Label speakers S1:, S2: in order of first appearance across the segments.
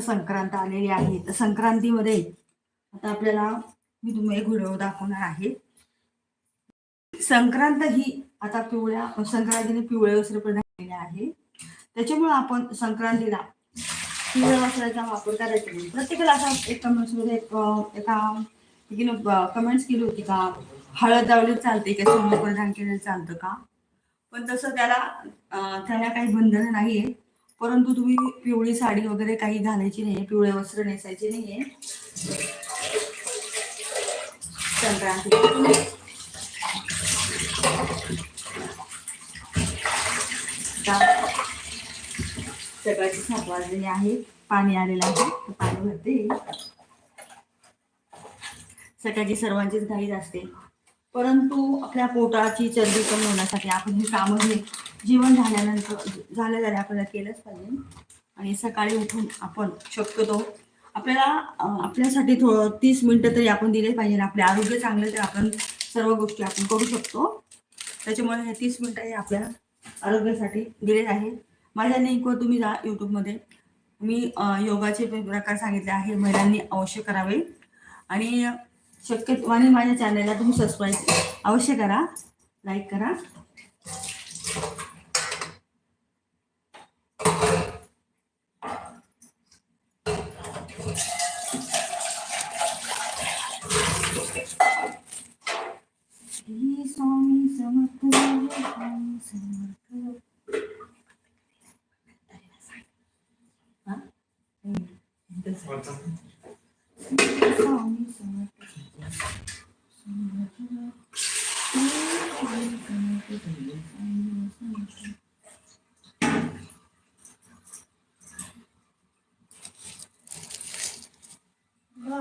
S1: आता संक्रांत आलेली आहे. तर संक्रांतीमध्ये आता आपल्याला मी तुम्हाला एक व्हिडिओ दाखवणार आहे. संक्रांत ही आता पिवळ्या संक्रांतीने पिवळे वस्त्र प्रदान आहे. त्याच्यामुळे आपण संक्रांतीला पिवळ्या वस्त्राचा वापर करायचा नाही प्रत्येकाला असा एक कमेंट्समध्ये एका कमेंट्स केली होती का? हळद लावली चालते का? सोनं केलं चालतं का? पण तसं त्याला त्याला काही बंधन नाहीये. परंतु तुम्ही पिवळी साडी वगैरे काही घालायची नाहीये पिवळे वस्त्र नेसायचे नाहीये. संक्रांती. सकाळची सात वाजलेली आहे. पाणी आलेलं आहे. पाणी भरते. सकाळची सर्वांचीच घाईच असते परंतु आपल्या पोटाची चरबी कमी होण्यासाठी आपण हे कामं हे जीवन झाल्यानंतर झालं झालं आपल्याला केलंच पाहिजे. आणि सकाळी उठून आपण शक्यतो आपल्याला आपल्यासाठी थोडं तीस मिनटं तरी आपण दिले पाहिजे. आपले आरोग्य चांगलं तर आपण सर्व गोष्टी आपण करू शकतो. त्याच्यामुळे हे तीस मिनटं हे आपल्या आरोग्यासाठी दिले आहे. माझ्या लिंकवर तुम्ही जा यूट्यूबमध्ये मी योगाचे प्रकार सांगितले आहे महिलांनी अवश्य करावे. आणि शक्यतो आणि माझ्या चॅनलला तुम्ही सबस्क्राईब अवश्य करा. लाईक करा. Quanto? Só um, só um.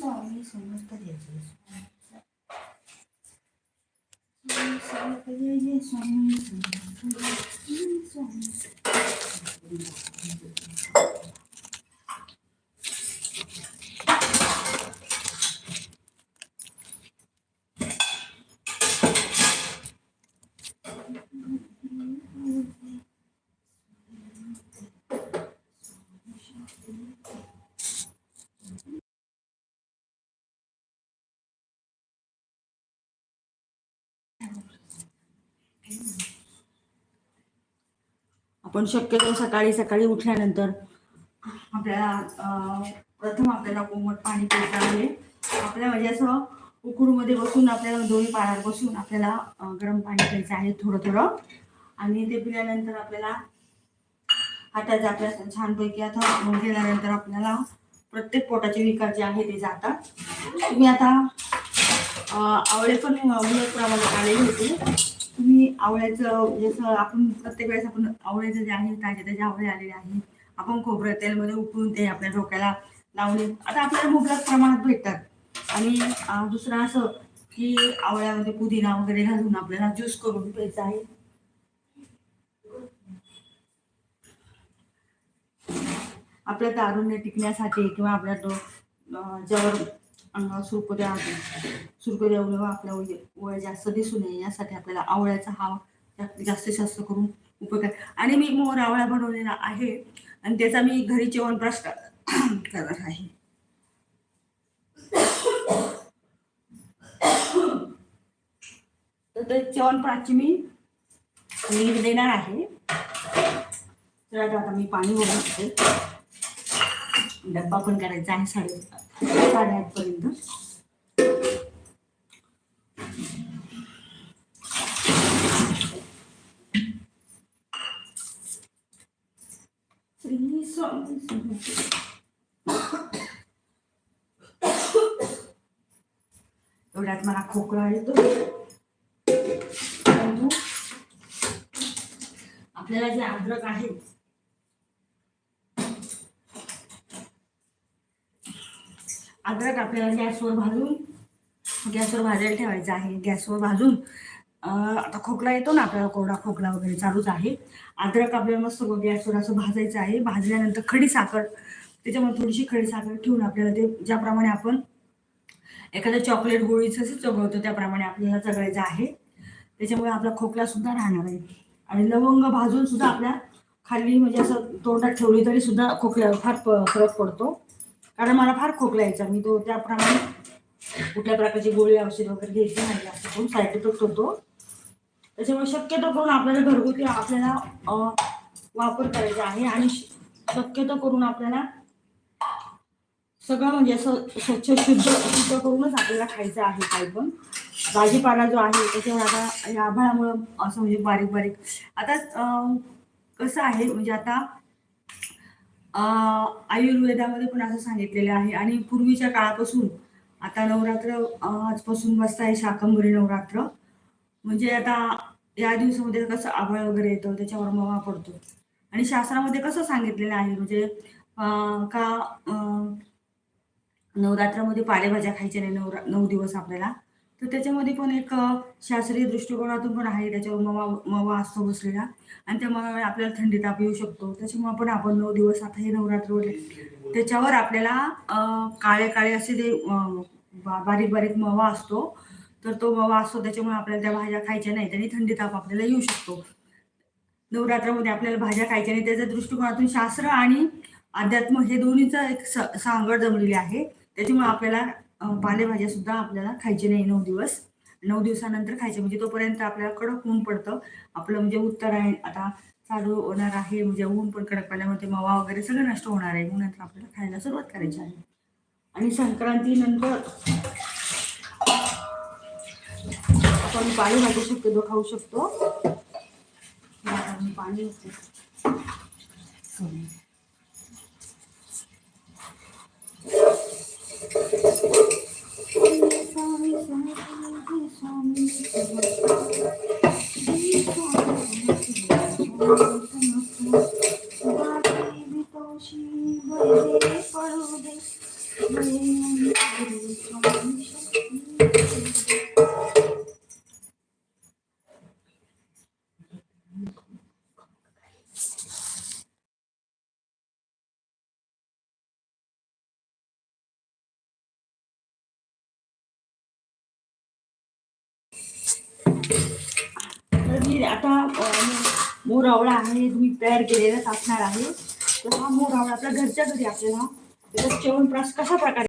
S1: сам, не сам, не подъезд. Thank you. आपण शक्यतो सकाळी सकाळी उठल्यानंतर आपल्याला प्रथम आपल्याला कोमट पाणी प्यायचं आहे. आपल्या म्हणजे असं उकडूमध्ये बसून आपल्याला दोन्ही पायावर बसून आपल्याला गरम पाणी प्यायचं आहे थोडं थोडं आणि ते पिल्यानंतर आपल्याला हाताचे आपल्या छानपैकी आता गेल्यानंतर आपल्याला प्रत्येक पोटाचे विकार जे आहे ते जातात. तुम्ही आता आवळे पण प्रमाणात आलेली होते. तुम्ही आवळ्याचं जसं आपण प्रत्येक वेळेस आपण आवळ्याचं जे आहे ताजे त्याचे आवळे आलेले आहेत आपण खोबरं तेलमध्ये उकळून ते आपल्या डोक्याला लावणे आता आपल्याला मुबलक प्रमाणात भेटतात. आणि दुसरं असं की आवळ्यामध्ये पुदिना वगैरे घालून आपल्याला ज्यूस करून प्यायचा आहे. आपल्या तारुण्य टिकण्यासाठी किंवा आपल्या तो ज्यावर अंगावर सुरकुत्या सुरकुत्या येऊ आपल्या वय वय जास्त दिसू नये यासाठी आपल्याला आवळ्याचा हा जास्तीत जास्तीत जास्त करून उपयोग आहे. आणि मी मोर आवळा बनवलेला आहे आणि त्याचा मी घरी च्यवनप्राश करणार करत आहे. तर ते च्यवनप्राशची मी लिंक देणार आहे. तर आता मी पाणी भरून डब्बा पण करायचा आहे साडे साडेआठ एवढ्यात मला खोकला येतो. आपल्याला जे अद्रक आहे अद्रक आपल्याला गॅसवर भाजून गॅसवर भाजायला ठेवायचं आहे. गॅसवर भाजून आता खोकला येतो ना आपल्याला कोरडा खोकला वगैरे चालूच आहे. अद्रक आपल्याला मस्त गॅसवर असं भाजायचं आहे. भाजल्यानंतर खडी साखर त्याच्यामध्ये थोडीशी खडी साखर ठेवून आपल्याला ते ज्याप्रमाणे आपण एखाद्या चॉकलेट गोळीचं असं चघळतो त्याप्रमाणे आपल्याला चगळायचं आहे. त्याच्यामुळे आपला खोकला सुद्धा राहणार आहे. आणि लवंग भाजून सुद्धा आपल्या खाली म्हणजे असं तोंडात ठेवली तरी सुद्धा खोकल्यावर फार प- फरक पडतो. कारण मला फार खोकला यायचा. मी तो त्याप्रमाणे कुठल्या प्रकारची गोळी औषध वगैरे घ्यायची नाही. जास्त करून साईड इफेक्ट होतो. त्याच्यामुळे शक्यतो करून आपल्याला घरगुती आपल्याला वापर करायचा आहे. आणि श- शक्यतो करून आपल्याला सगळं म्हणजे असं स्वच्छ शुद्ध शुद्ध करूनच आपल्याला खायचं आहे काही पण. भाजीपाला जो आहे त्याच्यावर आता या आभाळामुळं असं म्हणजे बारीक बारीक आता कसं आहे म्हणजे आता आयुर्वेदामध्ये पण असं सांगितलेलं आहे आणि पूर्वीच्या काळापासून आता नवरात्र आजपासून बसत आहे शाकंभरी नवरात्र. म्हणजे आता या दिवसामध्ये कसं आभाळ वगैरे येतं त्याच्यावर मवा पडतो. आणि शास्त्रामध्ये कसं सांगितलेलं आहे म्हणजे का नवरात्रामध्ये पालेभाज्या खायच्या नाही नवरा नऊ दिवस आपल्याला. तर त्याच्यामध्ये पण एक शास्त्रीय दृष्टिकोनातून पण आहे त्याच्यावर मवा मवा असतो बसलेला. आणि त्या आपल्याला थंडी ताप येऊ शकतो. त्याच्यामुळे पण आपण नऊ दिवस आता हे नवरात्र वगैरे त्याच्यावर आपल्याला काळे काळे असे जे बारीक बारीक मवा असतो. तर तो मवा असतो त्याच्यामुळे आपल्याला त्या भाज्या खायच्या नाही त्याने थंडी ताप आपल्याला येऊ शकतो. नवरात्रामध्ये आपल्याला भाज्या खायच्या नाही त्याच्या दृष्टिकोनातून शास्त्र आणि अध्यात्म हे दोन्हीचं एक स- सांगड जमलेली आहे. त्याच्यामुळे आपल्याला पालेभाज्या सुद्धा आपल्याला खायचे नाही नऊ दिवस. नऊ दिवसानंतर खायचे म्हणजे तोपर्यंत आपल्याला कडक ऊन पडतं. आपलं म्हणजे उत्तरायण आता चालू होणार आहे म्हणजे ऊन पण कडक पाल्यामध्ये मवा वगैरे सगळं नष्ट होणार आहे. म्हणून नंतर आपल्याला खायला सुरुवात करायची आहे. आणि संक्रांतीनंतर आपण पालेभाजी शक्यतो खाऊ शकतो. आता पाणी आता अं, आहे तुम्ही तयार केलेलाच असणार आहे. तर हा मोरावळा आपल्या घरच्या घरी आपल्याला त्याचा च्यवनप्राश कशा प्रकारे